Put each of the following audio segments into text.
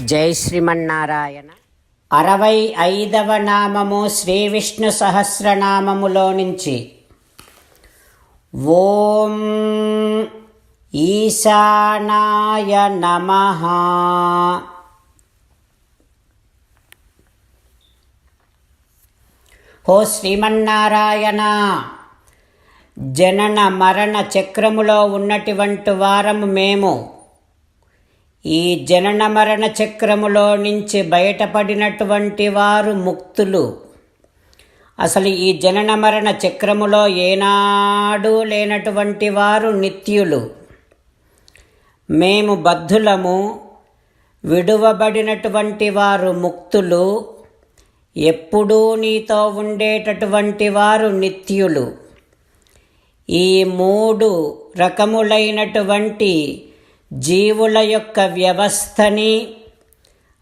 జై శ్రీమన్నారాయణ. అరవై ఐదవ నామము శ్రీ విష్ణు సహస్రనామములో నుంచి. ఓం ఈశానాయ నమ. ఓ శ్రీమన్నారాయణ జనన మరణ చక్రములో ఉన్నటువంటి వారము మేము. ఈ జనన మరణ చక్రములో నుంచి బయటపడినటువంటి వారు ముక్తులు. అసలు ఈ జనన మరణ చక్రములో ఏనాడు లేనటువంటి వారు నిత్యులు. మేము బద్ధులము విడువబడినటువంటి వారు ముక్తులు ఎప్పుడూ నీతో ఉండేటటువంటి వారు నిత్యులు. ఈ మూడు రకములైనటువంటి జీవుల యొక్క వ్యవస్థని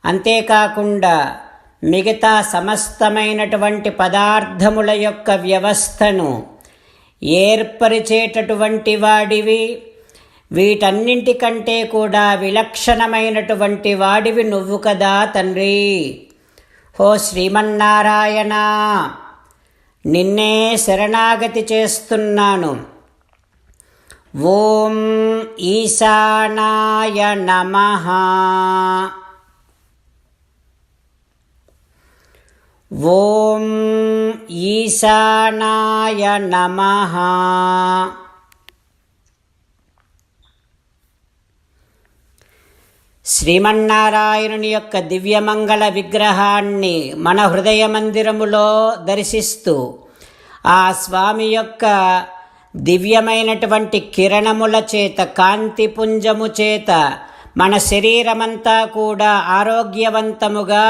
అంతేకాకుండా మిగతా సమస్తమైనటువంటి పదార్థముల యొక్క వ్యవస్థను ఏర్పరిచేటటువంటి వాడివి వీటన్నింటికంటే కూడా విలక్షణమైనటువంటి వాడివి నువ్వు కదా తండ్రి. ఓ శ్రీమన్నారాయణ నిన్నే శరణాగతి చేస్తున్నాను. ఓం ఈశానాయ నమ. ఓం ఈశానాయ నమ. శ్రీమన్నారాయణుని యొక్క దివ్యమంగళ విగ్రహాన్ని మన హృదయ మందిరములో దర్శిస్తూ ఆ స్వామి యొక్క దివ్యమైనటువంటి కిరణముల చేత కాంతిపుంజము చేత మన శరీరమంతా కూడా ఆరోగ్యవంతముగా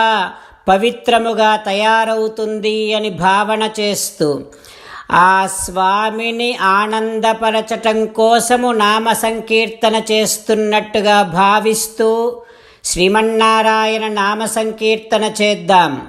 పవిత్రముగా తయారవుతుంది అని భావన చేస్తూ ఆ స్వామిని ఆనందపరచటం కోసము నామ సంకీర్తన చేస్తున్నట్టుగా భావిస్తూ శ్రీమన్నారాయణ నామ సంకీర్తన చేద్దాం.